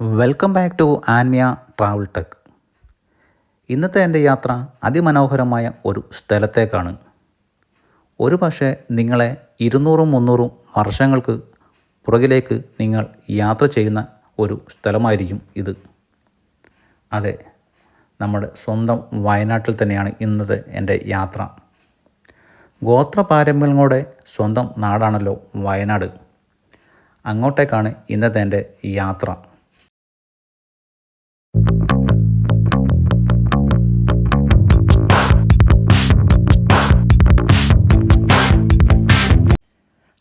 Welcome back to Anmiya travel tech ഇന്നത്തെ എന്റെ യാത്ര അതിമനോഹരമായ ഒരു സ്ഥലത്തേക്കാണ്. ഒരു പക്ഷേ നിങ്ങളെ ഇരുന്നൂറും മുന്നൂറും വർഷങ്ങൾക്ക് പുറകിലേക്ക് നിങ്ങൾ യാത്ര ചെയ്യുന്ന ഒരു സ്ഥലമായിരിക്കും ഇത്. അതെ നമ്മുടെ സ്വന്തം വയനാട്ടിൽ തന്നെയാണ് ഇന്നത്തെ എന്റെ യാത്ര. ഗോത്ര പാരമ്പര്യങ്ങളുടെ സ്വന്തം നാടാണല്ലോ വയനാട്. അങ്ങോട്ടേക്കാണ് ഇന്നത്തെ എന്റെ യാത്ര.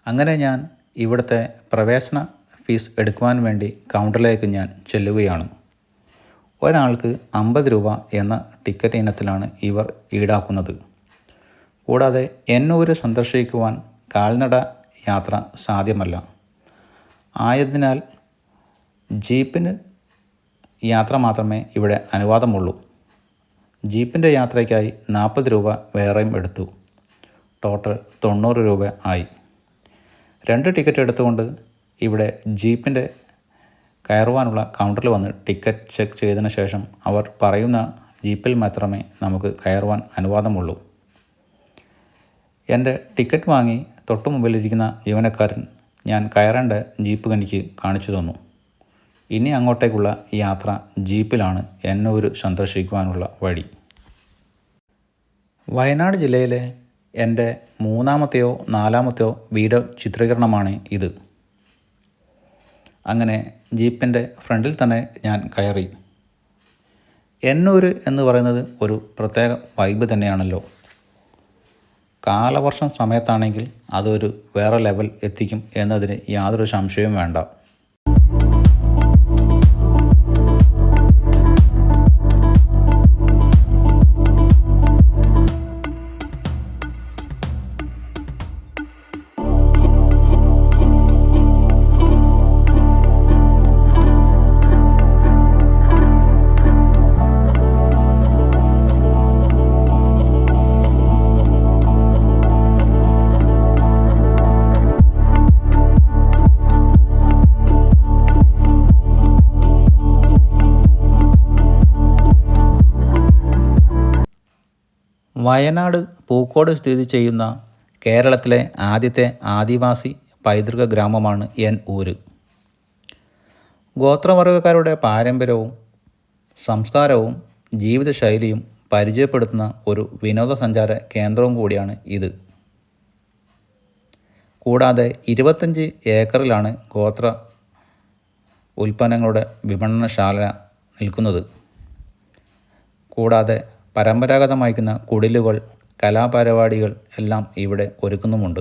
അങ്ങനെ ഞാൻ ഇവിടുത്തെ പ്രവേശന ഫീസ് എടുക്കുവാൻ വേണ്ടി കൗണ്ടറിലേക്ക് ഞാൻ ചെല്ലുകയാണ്. ഒരാൾക്ക് അമ്പത് രൂപ എന്ന ടിക്കറ്റ് ഇനത്തിലാണ് ഇവർ ഈടാക്കുന്നത്. കൂടാതെ എന്നൂര് സന്ദർശിക്കുവാൻ കാൽനട യാത്ര സാധ്യമല്ല. ആയതിനാൽ ജീപ്പിന് യാത്ര മാത്രമേ ഇവിടെ അനുവാദമുള്ളൂ. ജീപ്പിന്റെ യാത്രയ്ക്കായി നാൽപ്പത് രൂപ വേറെയും എടുത്തു. ടോട്ടൽ തൊണ്ണൂറ് രൂപ ആയി. രണ്ട് ടിക്കറ്റ് എടുത്തുകൊണ്ട് ഇവിടെ ജീപ്പിന്റെ കയറുവാനുള്ള കൗണ്ടറിൽ വന്ന് ടിക്കറ്റ് ചെക്ക് ചെയ്തതിന് ശേഷം അവർ പറയുന്ന ജീപ്പിൽ മാത്രമേ നമുക്ക് കയറുവാൻ അനുവാദമുള്ളൂ. എന്റെ ടിക്കറ്റ് വാങ്ങി തൊട്ടു മുമ്പിലിരിക്കുന്ന ജീവനക്കാരൻ ഞാൻ കയറേണ്ട ജീപ്പ് എനിക്ക് കാണിച്ചു തന്നു. ഇനി അങ്ങോട്ടേക്കുള്ള യാത്ര ജീപ്പിലാണ് എന്നൂർ സന്ദർശിക്കുവാനുള്ള വഴി. വയനാട് ജില്ലയിലെ എന്റെ മൂന്നാമത്തെയോ നാലാമത്തെയോ വീഡിയോ ചിത്രീകരണമാണ് ഇത്. അങ്ങനെ ജീപ്പിന്റെ ഫ്രണ്ടിൽ തന്നെ ഞാൻ കയറി. എന്നൂര് എന്ന് പറയുന്നത് ഒരു പ്രത്യേക വൈബ് തന്നെയാണല്ലോ. കാലവർഷം സമയത്താണെങ്കിൽ അതൊരു വേറെ ലെവൽ എത്തിക്കും എന്നതിന് യാതൊരു സംശയവും വേണ്ട. വയനാട് പൂക്കോട് സ്ഥിതി ചെയ്യുന്ന കേരളത്തിലെ ആദ്യത്തെ ആദിവാസി പൈതൃക ഗ്രാമമാണ് എൻ ഊര്. ഗോത്രവർഗക്കാരുടെ പാരമ്പര്യവും സംസ്കാരവും ജീവിതശൈലിയും പരിചയപ്പെടുത്തുന്ന ഒരു വിനോദസഞ്ചാര കേന്ദ്രവും കൂടിയാണ് ഇത്. കൂടാതെ ഇരുപത്തഞ്ച് ഏക്കറിലാണ് ഗോത്ര ഉൽപ്പന്നങ്ങളുടെ വിപണനശാല നിൽക്കുന്നത്. കൂടാതെ പരമ്പരാഗതമായിരിക്കുന്ന കുടിലുകൾ കലാപരിപാടികൾ എല്ലാം ഇവിടെ ഒരുക്കുന്നുമുണ്ട്.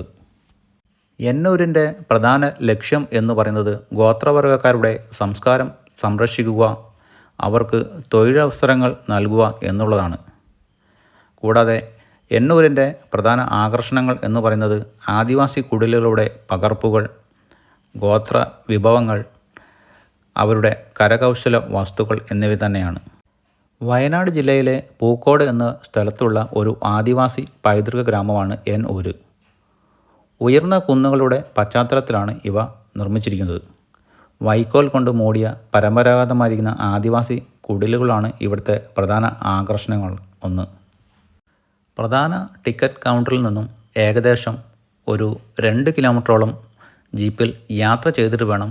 എന്നൂരിന്റെ പ്രധാന ലക്ഷ്യം എന്ന് പറയുന്നത് ഗോത്രവർഗക്കാരുടെ സംസ്കാരം സംരക്ഷിക്കുക അവർക്ക് തൊഴിലവസരങ്ങൾ നൽകുക എന്നുള്ളതാണ്. കൂടാതെ എന്നൂരിന്റെ പ്രധാന ആകർഷണങ്ങൾ എന്ന് പറയുന്നത് ആദിവാസി കുടിലുകളുടെ പകർപ്പുകൾ ഗോത്ര വിഭവങ്ങൾ അവരുടെ കരകൗശല വസ്തുക്കൾ എന്നിവ തന്നെയാണ്. വയനാട് ജില്ലയിലെ പൂക്കോട് എന്ന സ്ഥലത്തുള്ള ഒരു ആദിവാസി പൈതൃക ഗ്രാമമാണ് എൻ ഊര്. ഉയർന്ന കുന്നുകളുടെ പശ്ചാത്തലത്തിലാണ് ഇവ നിർമ്മിച്ചിരിക്കുന്നത്. വൈക്കോൽ കൊണ്ട് മൂടിയ പരമ്പരാഗതമായിരിക്കുന്ന ആദിവാസി കുടിലുകളാണ് ഇവിടുത്തെ പ്രധാന ആകർഷണങ്ങൾ ഒന്ന്. പ്രധാന ടിക്കറ്റ് കൗണ്ടറിൽ നിന്നും ഏകദേശം ഒരു രണ്ട് കിലോമീറ്ററോളം ജീപ്പിൽ യാത്ര ചെയ്തിട്ട് വേണം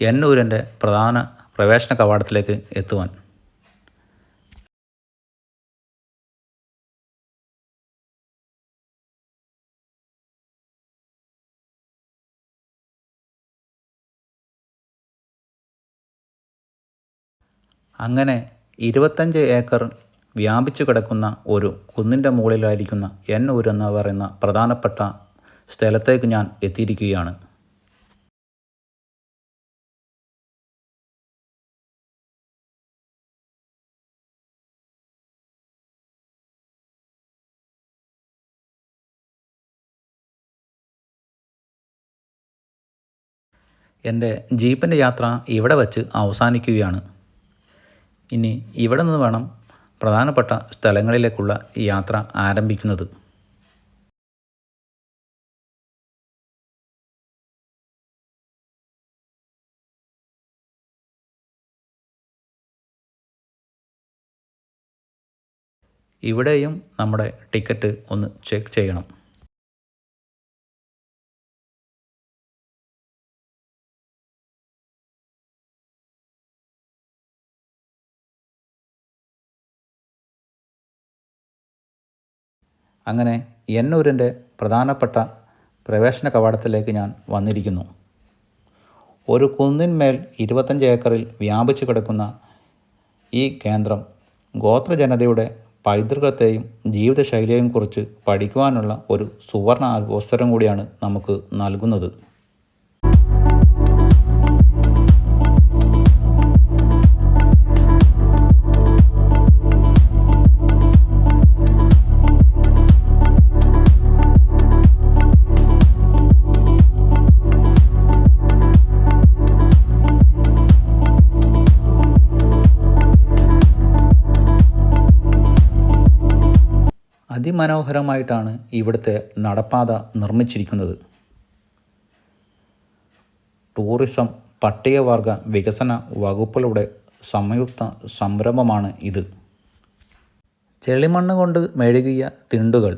എന്നൂരിന്റെ പ്രധാന പ്രവേശന കവാടത്തിലേക്ക് എത്തുവാൻ. അങ്ങനെ ഇരുപത്തഞ്ച് ഏക്കർ വ്യാപിച്ചു കിടക്കുന്ന ഒരു കുന്നിന്റെ മുകളിലായിരിക്കുന്ന എന്നൂർ എന്ന് പറയുന്ന പ്രധാനപ്പെട്ട സ്ഥലത്തേക്ക് ഞാൻ എത്തിയിരിക്കുകയാണ്. എന്റെ ജീപ്പിന്റെ യാത്ര ഇവിടെ വച്ച് അവസാനിക്കുകയാണ്. ഇനി ഇവിടെ നിന്ന് വേണം പ്രധാനപ്പെട്ട സ്ഥലങ്ങളിലേക്കുള്ള യാത്ര ആരംഭിക്കുന്നത്. ഇവിടെയും നമ്മുടെ ടിക്കറ്റ് ഒന്ന് ചെക്ക് ചെയ്യണം. അങ്ങനെ എന്നൂരിന്റെ പ്രധാനപ്പെട്ട പ്രവേശന കവാടത്തിലേക്ക് ഞാൻ വന്നിരിക്കുന്നു. ഒരു കുന്നിന്മേൽ ഇരുപത്തഞ്ച് ഏക്കറിൽ വ്യാപിച്ചു കിടക്കുന്ന ഈ കേന്ദ്രം ഗോത്രജനതയുടെ പൈതൃകത്തെയും ജീവിതശൈലിയെയും കുറിച്ച് പഠിക്കുവാനുള്ള ഒരു സുവർണ അവസരം കൂടിയാണ് നമുക്ക് നൽകുന്നത്. അതിമനോഹരമായിട്ടാണ് ഇവിടുത്തെ നടപ്പാത നിർമ്മിച്ചിരിക്കുന്നത്. ടൂറിസം പട്ടികവർഗ വികസന വകുപ്പുകളുടെ സംയുക്ത സംരംഭമാണ് ഇത്. ചെളിമണ്ണ് കൊണ്ട് മെഴുകിയ തിണ്ടുകൾ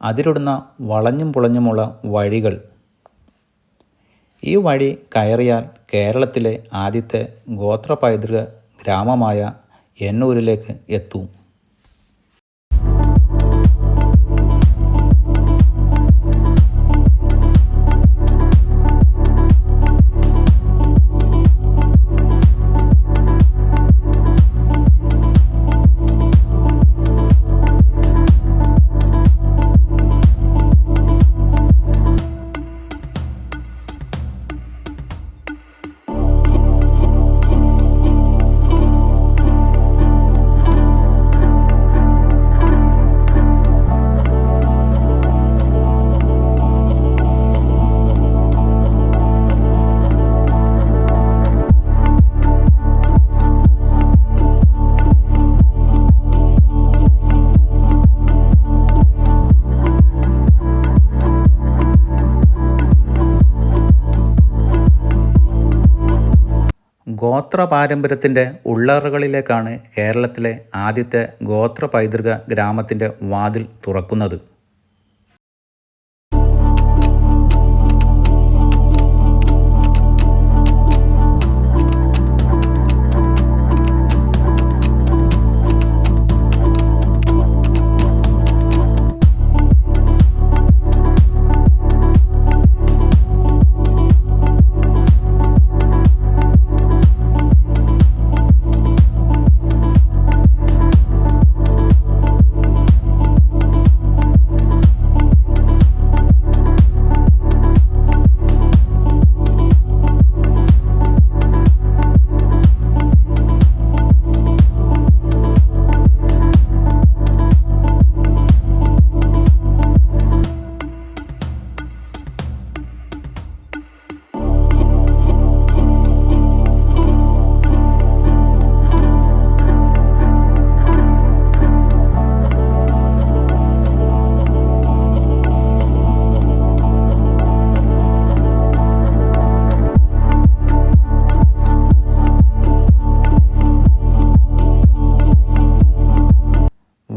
അതിലിടുന്ന വളഞ്ഞും പുളഞ്ഞുമുള്ള വഴികൾ. ഈ വഴി കയറിയാൽ കേരളത്തിലെ ആദ്യത്തെ ഗോത്ര പൈതൃക ഗ്രാമമായ എന്നൂരിലേക്ക് എത്തും. ഗോത്ര പാരമ്പര്യത്തിന്റെ ഉള്ളറകളിലേക്കാണ് കേരളത്തിലെ ആദ്യത്തെ ഗോത്ര പൈതൃക ഗ്രാമത്തിന്റെ വാതിൽ തുറക്കുന്നത്.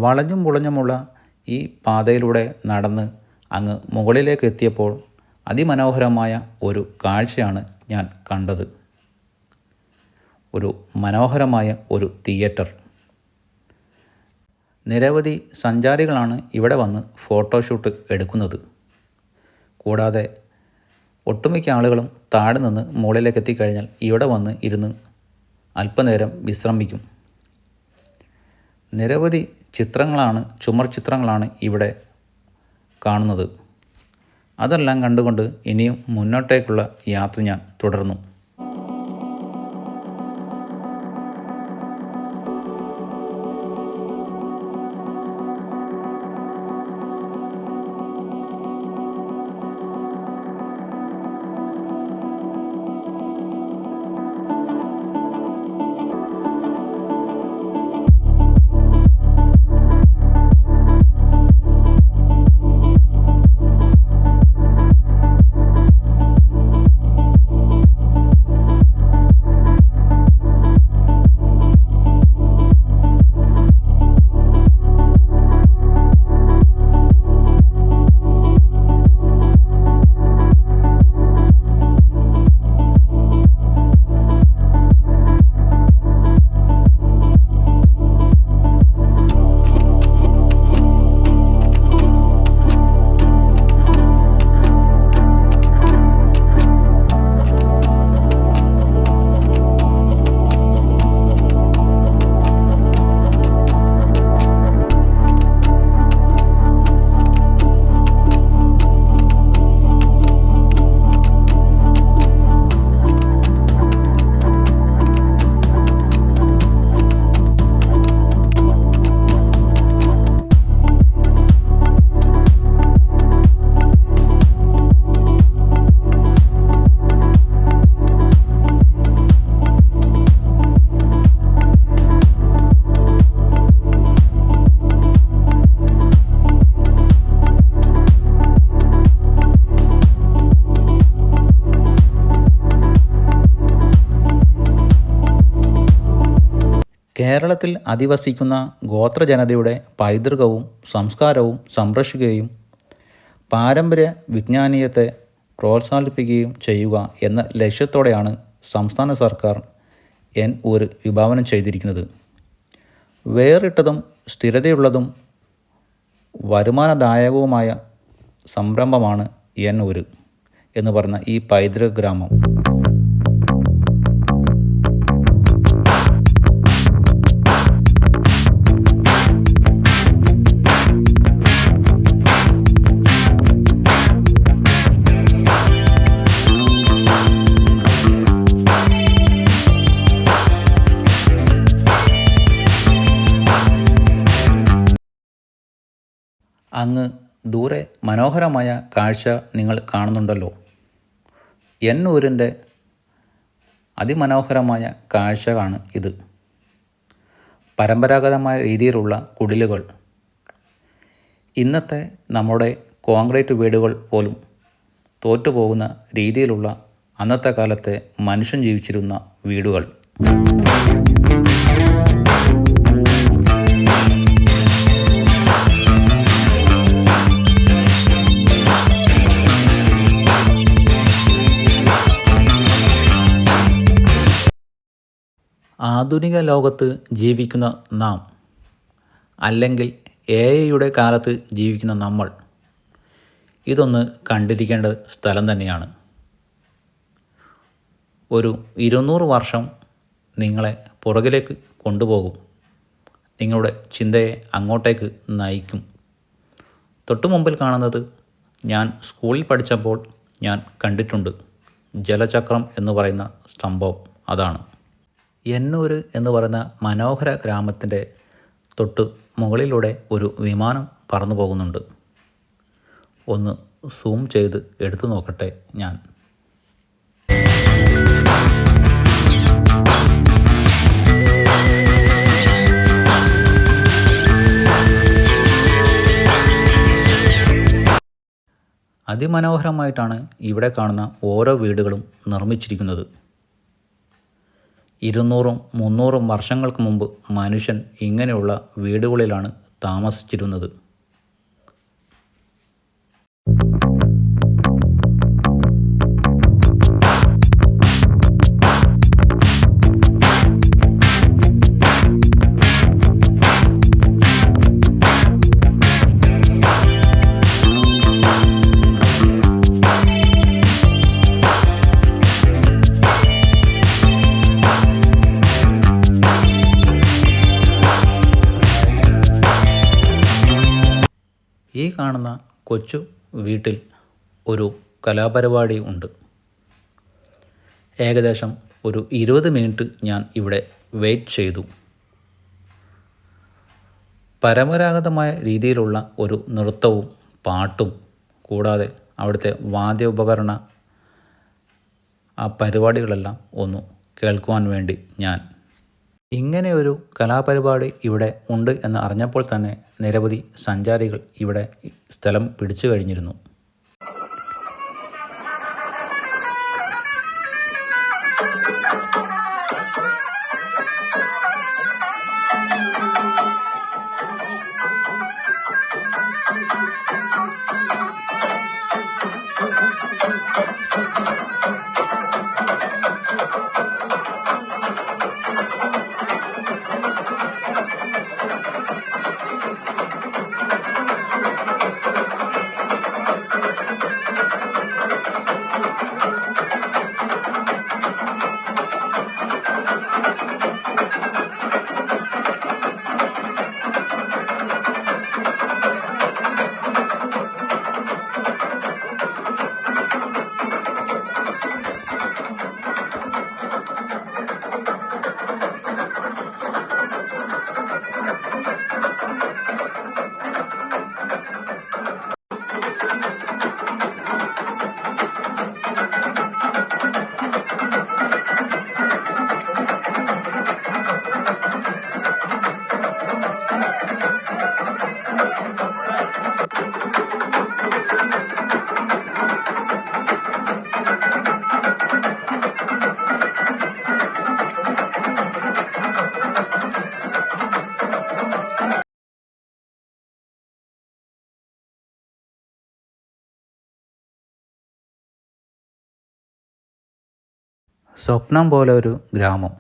വളഞ്ഞും പുളഞ്ഞുമുള്ള ഈ പാതയിലൂടെ നടന്ന് അങ്ങ് മുകളിലേക്ക് എത്തിയപ്പോൾ അതിമനോഹരമായ ഒരു കാഴ്ചയാണ് ഞാൻ കണ്ടത്. ഒരു മനോഹരമായ ഒരു തിയേറ്റർ. നിരവധി സഞ്ചാരികളാണ് ഇവിടെ വന്ന് ഫോട്ടോഷൂട്ട് എടുക്കുന്നത്. കൂടാതെ ഒട്ടുമിക്ക ആളുകളും താഴെ നിന്ന് മുകളിലേക്ക് എത്തിക്കഴിഞ്ഞാൽ ഇവിടെ വന്ന് ഇരുന്ന് അല്പനേരം വിശ്രമിക്കും. നിരവധി ചിത്രങ്ങളാണ് ചുമർ ചിത്രങ്ങളാണ് ഇവിടെ കാണുന്നത്. അതെല്ലാം കണ്ടുകൊണ്ട് ഇനിയും മുന്നോട്ടേക്കുള്ള യാത്ര ഞാൻ തുടർന്നു. കേരളത്തിൽ അധിവസിക്കുന്ന ഗോത്രജനതയുടെ പൈതൃകവും സംസ്കാരവും സംരക്ഷിക്കുകയും പാരമ്പര്യ വിജ്ഞാനീയത്തെ പ്രോത്സാഹിപ്പിക്കുകയും ചെയ്യുക എന്ന ലക്ഷ്യത്തോടെയാണ് സംസ്ഥാന സർക്കാർ എൻ ഒരു വിഭാവനം ചെയ്തിരിക്കുന്നത്. വേറിട്ടതും സ്ഥിരതയുള്ളതും വരുമാനദായകവുമായ സംരംഭമാണ് എൻ ഒരു എന്ന് പറഞ്ഞ ഈ പൈതൃക ഗ്രാമം. അങ്ങ് ദൂരെ മനോഹരമായ കാഴ്ച നിങ്ങൾ കാണുന്നുണ്ടല്ലോ. എന്നൂരിന്റെ അതിമനോഹരമായ കാഴ്ചയാണ് ഇത്. പരമ്പരാഗതമായ രീതിയിലുള്ള കുടിലുകൾ. ഇന്നത്തെ നമ്മുടെ കോൺക്രീറ്റ് വീടുകൾ പോലും തോറ്റുപോകുന്ന രീതിയിലുള്ള അന്നത്തെ കാലത്തെ മനുഷ്യൻ ജീവിച്ചിരുന്ന വീടുകൾ. ആധുനിക ലോകത്ത് ജീവിക്കുന്ന നാം അല്ലെങ്കിൽ എ ഐയുടെ കാലത്ത് ജീവിക്കുന്ന നമ്മൾ ഇതൊന്ന് കണ്ടിരിക്കേണ്ട സ്ഥലം തന്നെയാണ്. ഒരു ഇരുന്നൂറ് വർഷം നിങ്ങളെ പുറകിലേക്ക് കൊണ്ടുപോകും. നിങ്ങളുടെ ചിന്തയെ അങ്ങോട്ടേക്ക് നയിക്കും. തൊട്ടു മുമ്പിൽ കാണുന്നത് ഞാൻ സ്കൂളിൽ പഠിച്ചപ്പോൾ ഞാൻ കണ്ടിട്ടുണ്ട്. ജലചക്രം എന്ന് പറയുന്ന സംഭവം അതാണ്. എന്നൂർ എന്ന് പറയുന്ന മനോഹര ഗ്രാമത്തിന്റെ തൊട്ട് മുകളിലൂടെ ഒരു വിമാനം പറന്നു പോകുന്നുണ്ട്. ഒന്ന് സൂം ചെയ്ത് എടുത്തു നോക്കട്ടെ ഞാൻ. അതിമനോഹരമായിട്ടാണ് ഇവിടെ കാണുന്ന ഓരോ വീടുകളും നിർമ്മിച്ചിരിക്കുന്നത്. ഇരുന്നൂറും മുന്നൂറും വർഷങ്ങൾക്ക് മുമ്പ് മനുഷ്യൻ ഇങ്ങനെയുള്ള വീടുകളിലാണ് താമസിച്ചിരുന്നത്. കൊച്ചു വീട്ടിൽ ഒരു കലാപരിപാടി ഉണ്ട്. ഏകദേശം ഒരു ഇരുപത് മിനിറ്റ് ഞാൻ ഇവിടെ വെയിറ്റ് ചെയ്തു. പരമ്പരാഗതമായ രീതിയിലുള്ള ഒരു നൃത്തവും പാട്ടും കൂടാതെ അവിടുത്തെ വാദ്യ ഉപകരണ ആ പരിപാടികളെല്ലാം ഒന്ന് കേൾക്കുവാൻ വേണ്ടി ഞാൻ ഇങ്ങനെ ഒരു കലാപരിപാടി ഇവിടെ ഉണ്ട് എന്ന് അറിഞ്ഞപ്പോൾ തന്നെ നിരവധി സഞ്ചാരികൾ ഇവിടെ സ്ഥലം പിടിച്ചു കഴിഞ്ഞിരുന്നു. സ്വപ്നം പോലെ ഒരു ഗ്രാമം.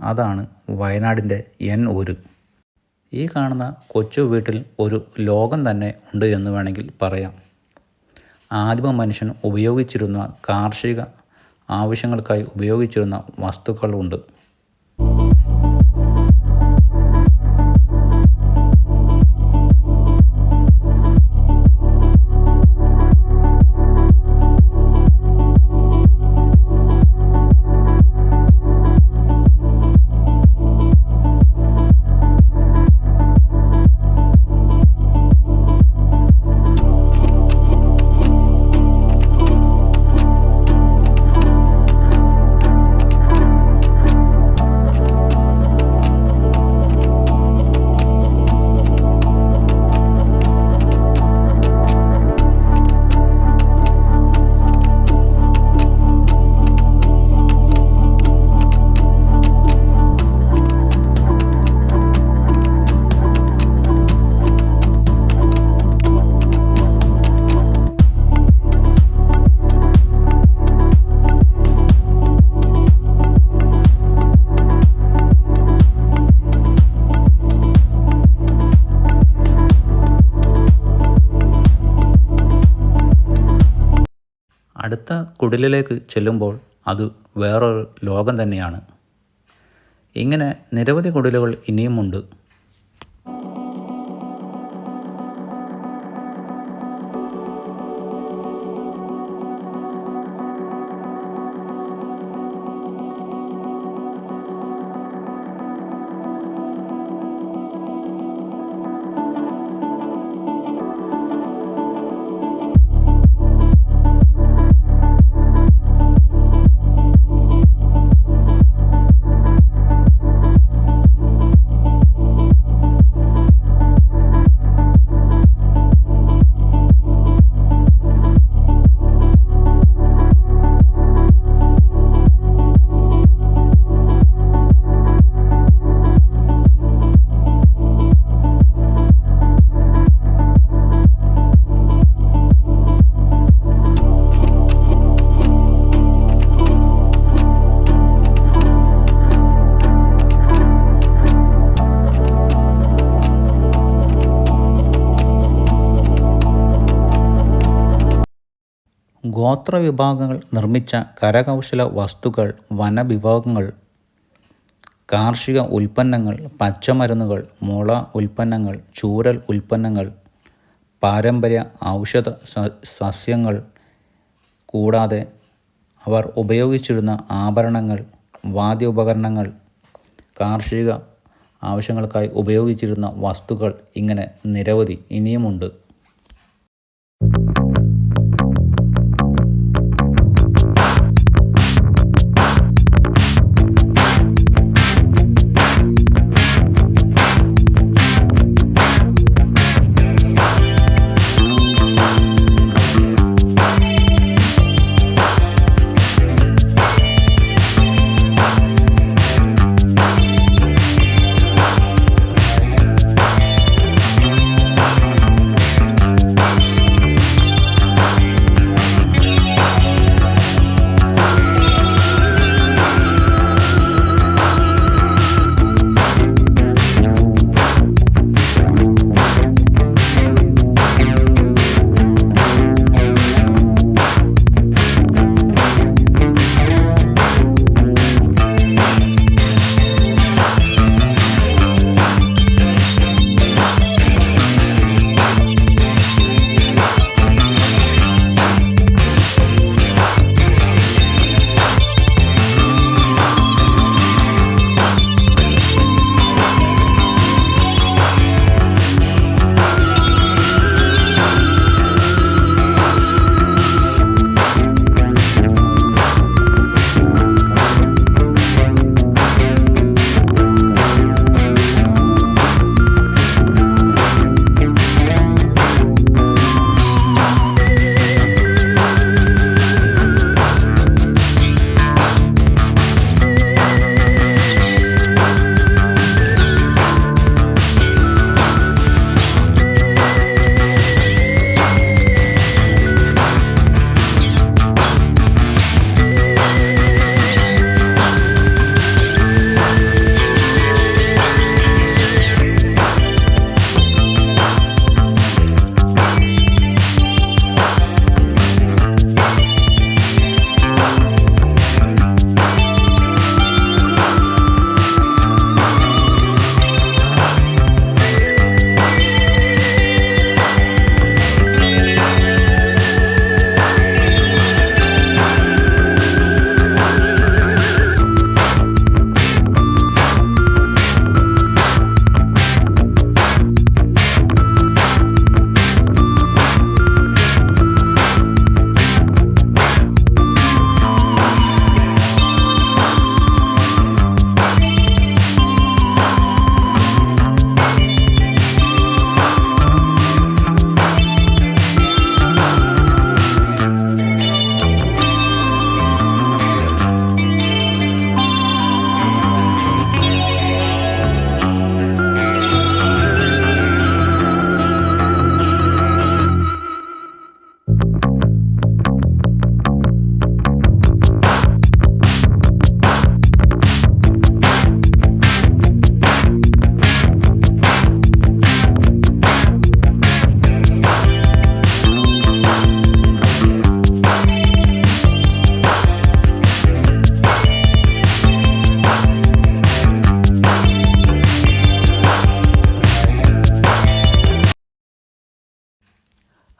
അതാണ് വയനാടിന്റെ എൻ ഊര്. ഈ കാണുന്ന കൊച്ചു വീട്ടിൽ ഒരു ലോകം തന്നെ ഉണ്ട് എന്ന് വേണമെങ്കിൽ പറയാം. ആദിമ മനുഷ്യൻ ഉപയോഗിച്ചിരുന്ന കാർഷിക ആവശ്യങ്ങൾക്കായി ഉപയോഗിച്ചിരുന്ന വസ്തുക്കളുണ്ട് കുടിലിലേക്ക് ചെല്ലുമ്പോൾ അത് വേറൊരു ലോകം തന്നെയാണ്. ഇങ്ങനെ നിരവധി കുടിലുകൾ ഇനിയുമുണ്ട്. ഗോത്ര വിഭാഗങ്ങൾ നിർമ്മിച്ച കരകൗശല വസ്തുക്കൾ വനവിഭാഗങ്ങൾ കാർഷിക ഉൽപ്പന്നങ്ങൾ പച്ചമരുന്നുകൾ മുള ഉൽപ്പന്നങ്ങൾ ചൂരൽ ഉൽപ്പന്നങ്ങൾ പാരമ്പര്യ ഔഷധ സസ്യങ്ങൾ കൂടാതെ അവർ ഉപയോഗിച്ചിരുന്ന ആഭരണങ്ങൾ വാദ്യോപകരണങ്ങൾ കാർഷിക ആവശ്യങ്ങൾക്കായി ഉപയോഗിച്ചിരുന്ന വസ്തുക്കൾ ഇങ്ങനെ നിരവധി ഇനിയുമുണ്ട്.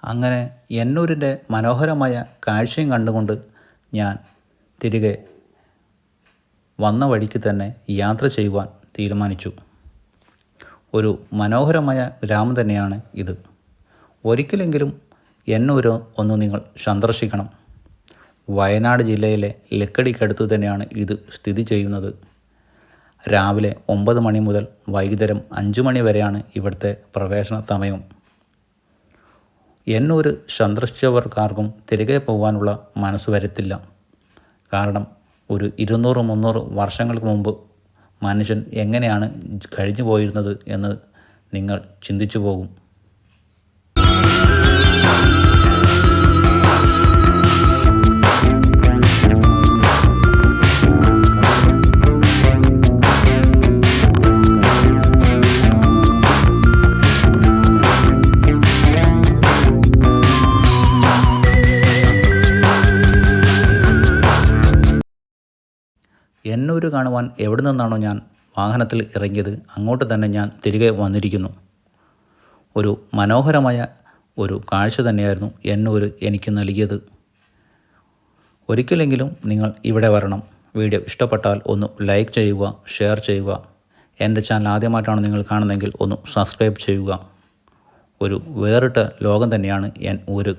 അങ്ങനെ എന്നൂരിന്റെ മനോഹരമായ കാഴ്ചയും കണ്ടുകൊണ്ട് ഞാൻ തിരികെ വന്ന വഴിക്ക് തന്നെ യാത്ര ചെയ്യുവാൻ തീരുമാനിച്ചു. ഒരു മനോഹരമായ ഗ്രാമം തന്നെയാണ് ഇത്. ഒരിക്കലെങ്കിലും എന്നൂരോ ഒന്ന് നിങ്ങൾ സന്ദർശിക്കണം. വയനാട് ജില്ലയിലെ ലക്കടിക്കടുത്ത് തന്നെയാണ് ഇത് സ്ഥിതി ചെയ്യുന്നത്. രാവിലെ ഒമ്പത് മണി മുതൽ വൈകുന്നേരം അഞ്ച് മണി വരെയാണ് ഇവിടുത്തെ പ്രവേശന സമയം. എന്നൊരു സന്ദർശിച്ചവർക്കാർക്കും തിരികെ പോകാനുള്ള മനസ്സ് വരത്തില്ല. കാരണം ഒരു ഇരുന്നൂറ് മുന്നൂറ് വർഷങ്ങൾക്ക് മുമ്പ് മനുഷ്യൻ എങ്ങനെയാണ് കഴിഞ്ഞു പോയിരുന്നത് എന്ന് നിങ്ങൾ ചിന്തിച്ചു പോകും. എന്നൂര് കാണുവാൻ എവിടെ നിന്നാണോ ഞാൻ വാഹനത്തിൽ ഇറങ്ങിയത് അങ്ങോട്ട് തന്നെ ഞാൻ തിരികെ വന്നിരിക്കുന്നു. ഒരു മനോഹരമായ ഒരു കാഴ്ച തന്നെയായിരുന്നു എന്നൊരു എനിക്ക് നൽകിയത്. ഒരിക്കലെങ്കിലും നിങ്ങൾ ഇവിടെ വരണം. വീഡിയോ ഇഷ്ടപ്പെട്ടാൽ ഒന്ന് ലൈക്ക് ചെയ്യുക ഷെയർ ചെയ്യുക. എന്റെ ചാനൽ ആദ്യമായിട്ടാണ് നിങ്ങൾ കാണുന്നതെങ്കിൽ ഒന്ന് സബ്സ്ക്രൈബ് ചെയ്യുക. ഒരു വേറിട്ട ലോകം തന്നെയാണ് ഞാൻ ഊര്